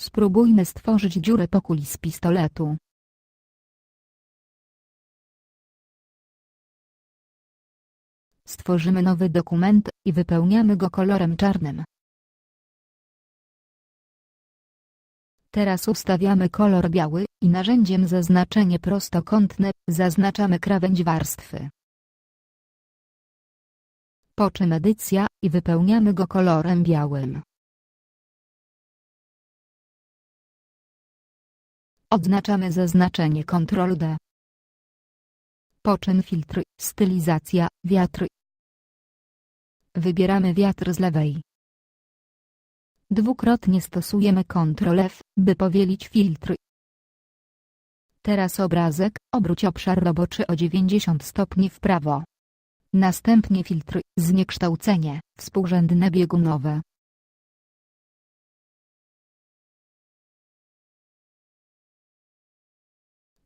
Spróbujmy stworzyć dziurę po kuli z pistoletu. Stworzymy nowy dokument i wypełniamy go kolorem czarnym. Teraz ustawiamy kolor biały i narzędziem zaznaczenie prostokątne zaznaczamy krawędź warstwy. Po czym edycja i wypełniamy go kolorem białym. Odznaczamy zaznaczenie Ctrl D. Po czym filtr, stylizacja, wiatr. Wybieramy wiatr z lewej. Dwukrotnie stosujemy Ctrl F, by powielić filtr. Teraz obrazek, obróć obszar roboczy o 90 stopni w prawo. Następnie filtr, zniekształcenie, współrzędne biegunowe.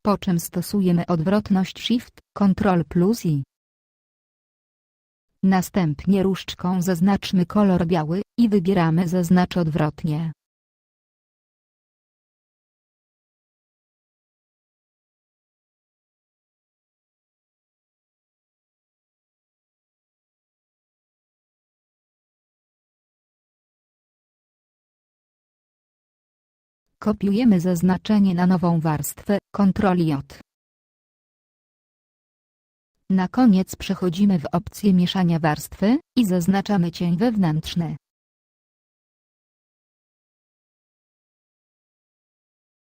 Po czym stosujemy odwrotność Shift, Ctrl plus I. Następnie różdżką zaznaczmy kolor biały i wybieramy zaznacz odwrotnie. Kopiujemy zaznaczenie na nową warstwę, Ctrl J. Na koniec przechodzimy w opcję mieszania warstwy i zaznaczamy cień wewnętrzny.